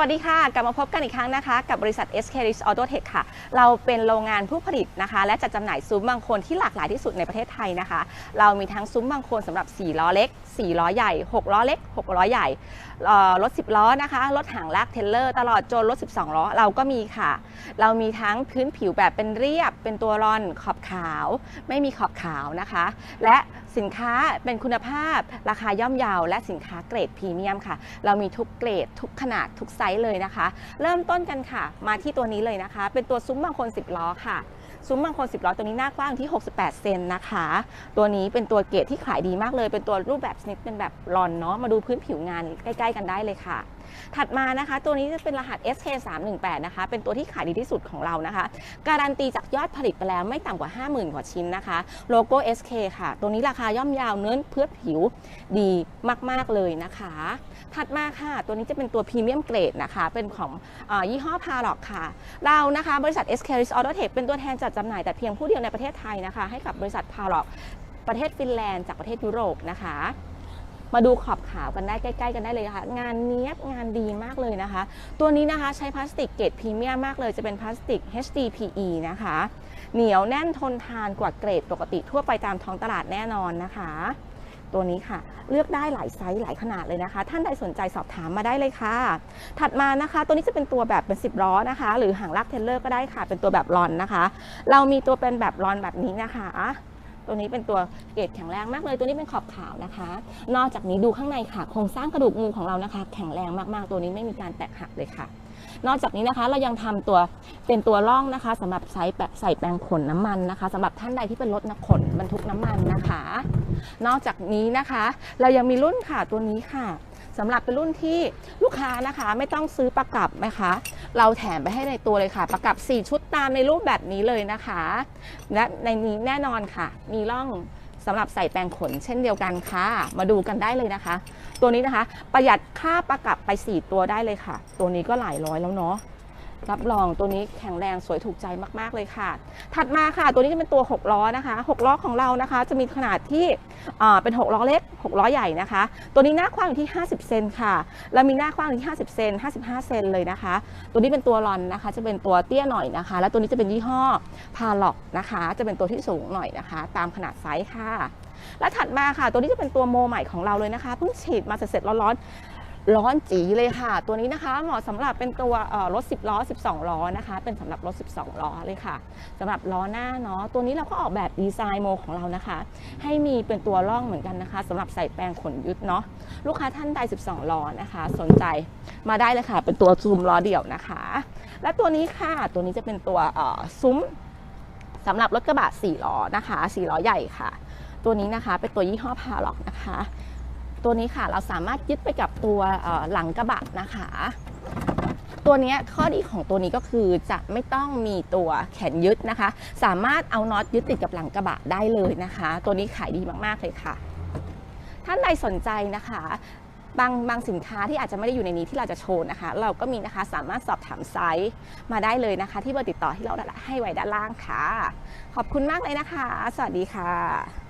สวัสดีค่ะ กลับมาพบกันอีกครั้งนะคะ กับบริษัท SK r i s Auto Tech ค่ะ เราเป็นโรงงานผู้ผลิตนะคะ และจัดจำหน่ายซุ้มบางคนที่หลากหลายที่สุดในประเทศไทยนะคะ เรามีทั้งซุ้มบางคนสำหรับ 4 ล้อเล็ก 4 ล้อใหญ่ 6 ล้อเล็ก 6 ล้อใหญ่ รถ 10 ล้อนะคะ รถหางลากเทเลอร์ ตลอดจนรถ 12 ล้อ เราก็มีค่ะ เรามีทั้งพื้นผิวแบบเป็นเรียบ เป็นตัวรอนขอบขาว ไม่มีขอบขาวนะคะ และสินค้าเป็นคุณภาพ ราคาย่อมเยาและสินค้าเกรดพรีเมียมค่ะ เรามีทุกเกรดทุกขนาดทุกไซส์เลยนะคะ เริ่มต้นกันค่ะ มาที่ตัวนี้เลยนะคะ เป็นตัวซุ้มบางคน 10 ล้อค่ะซุ้มบางคน 10 ล้อตัวนี้หน้ากว้างที่ 68 เซนนะคะ ตัวนี้เป็นตัวเกรดที่ขายดีมากเลย เป็นตัวรูปแบบสนิทเป็นแบบรอนเนาะมาดูพื้นผิวงานใกล้ ๆ กันได้เลยค่ะ ถัดมานะคะ ตัวนี้จะเป็นรหัส SK318 นะคะ เป็นตัวที่ขายดีที่สุดของเรานะคะ การันตีจากยอดผลิตไปแล้วไม่ต่ำกว่า 50,000 กว่าชิ้นนะคะ โลโก้ SK ค่ะ ตัวนี้ราคาย่อมยาวเนื้อเพื่อผิวดีมาก ๆ เลยนะคะ ถัดมาค่ะ ตัวนี้จะเป็นตัวพรีเมียมเกรดนะคะ เป็นของออยี่ห้อพาล็อกค่ะ เรานะคะ บริษัท SK r i s Auto Tech เป็นตัวแทนจัดจำหน่ายแต่เพียงผู้เดียวในประเทศไทยนะคะ ให้กับบริษัทพาล็อกประเทศฟินแลนด์จากประเทศยุโรปนะคะ มาดูขอบขาวกันได้ใกล้ๆกันได้เลยนะคะ งานเนี้ยบงานดีมากเลยนะคะ ตัวนี้นะคะใช้พลาสติกเกรดพรีเมียมมากเลยจะเป็นพลาสติก HDPE นะคะ เหนียวแน่นทนทานกว่าเกรดปกติทั่วไปตามท้องตลาดแน่นอนนะคะ ตัวนี้ค่ะ เลือกได้หลายไซส์หลายขนาดเลยนะคะ ท่านใดสนใจสอบถามมาได้เลยค่ะ ถัดมานะคะ ตัวนี้จะเป็นตัวแบบเป็น 10 ล้อนะคะ หรือหางลากเทเลอร์ก็ได้ค่ะ เป็นตัวแบบรอนนะคะ เรามีตัวเป็นแบบรอนแบบนี้นะคะ ตัวนี้เป็นตัวเกรดแข็งแรงมากเลย ตัวนี้เป็นขอบขาวนะคะ นอกจากนี้ดูข้างในค่ะ โครงสร้างกระดูกงูของเรานะคะ แข็งแรงมากๆ ตัวนี้ไม่มีการแตกหักเลยค่ะ นอกจากนี้นะคะเรายังทำตัวเป็นตัวร่องนะคะสำหรับใช้แปะใส่แปรงขนน้ำมันนะคะสำหรับท่านใดที่เป็นรถนักขนบรรทุกน้ำมันนะคะ นอกจากนี้นะคะ เรายังมีรุ่นค่ะตัวนี้ค่ะสำหรับเป็นรุ่นที่ลูกค้านะคะ ไม่ต้องซื้อประกับนะคะ เราแถมไปให้ในตัวเลยค่ะ ประกับ 4 ชุดตามในรูปแบบนี้เลยนะคะ และในนี้แน่นอนค่ะ มีร่องสำหรับใส่แปรงขนเช่นเดียวกันค่ะ มาดูกันได้เลยนะคะ ตัวนี้นะคะ ประหยัดค่าประกับไป 4 ตัวได้เลยค่ะ ตัวนี้ก็หลายร้อยแล้วเนาะ รับรองตัวนี้แข็งแรงสวยถูกใจมากๆเลยค่ะ ถัดมาค่ะตัวนี้จะเป็นตัว 6 ล้อนะคะ 6 ล้อของเรานะคะ จะมีขนาดที่เป็น 6 ล้อเล็ก 6 ล้อใหญ่นะคะ ตัวนี้หน้ากว้างอยู่ที่ 50 เซนค่ะแล้วมีหน้ากว้างอยู่ที่ 50 เซน55 เซนเลยนะคะ ตัวนี้เป็นตัวรอนนะคะ จะเป็นตัวเตี้ยหน่อยนะคะ แล้วตัวนี้จะเป็นยี่ห้อพาล็อกนะคะ จะเป็นตัวที่สูงหน่อยนะคะ ตามขนาดไซส์ค่ะและถัดมาค่ะ ตัวนี้จะเป็นตัวโมใหม่ของเราเลยนะคะ เพิ่งฉีดมาเสร็จๆร้อนๆ ร้อนจีเลยค่ะ ตัวนี้นะคะเหมาะสำหรับเป็นตัวรถ 10 ล้อ 12 ล้อนะคะ เป็นสำหรับรถ 12 ล้อเลยค่ะสำหรับล้อหน้าเนาะตัวนี้เราก็ออกแบบดีไซน์โมของเรานะคะ ให้มีเป็นตัวร่องเหมือนกันนะคะสำหรับใส่แปรงขนยุดเนาะลูกค้าท่านใด 12 ล้อนะคะ สนใจมาได้เลยค่ะ เป็นตัวซูมล้อเดี่ยวนะคะ และตัวนี้ค่ะตัวนี้จะเป็นตัวซุ้มสำหรับรถกระบะ4ล้อนะคะ4ล้อใหญ่ค่ะ ตัวนี้นะคะเป็นตัวยี่ห้อพาล็อกนะคะ ตัวนี้ค่ะเราสามารถยึดไปกับตัวหลังกระบะนะคะ ตัวนี้ข้อดีของตัวนี้ก็คือจะไม่ต้องมีตัวแขนยึดนะคะ สามารถเอาน็อตยึดติดกับหลังกระบะได้เลยนะคะ ตัวนี้ขายดีมากๆเลยค่ะ ท่านใดสนใจนะคะบางบางสินค้าที่อาจจะไม่ได้อยู่ในนี้ที่เราจะโชว์นะคะ เราก็มีนะคะสามารถสอบถามไซส์มาได้เลยนะคะ ที่เบอร์ติดต่อที่เราให้ไว้ด้านล่างค่ะ ขอบคุณมากเลยนะคะ สวัสดีค่ะ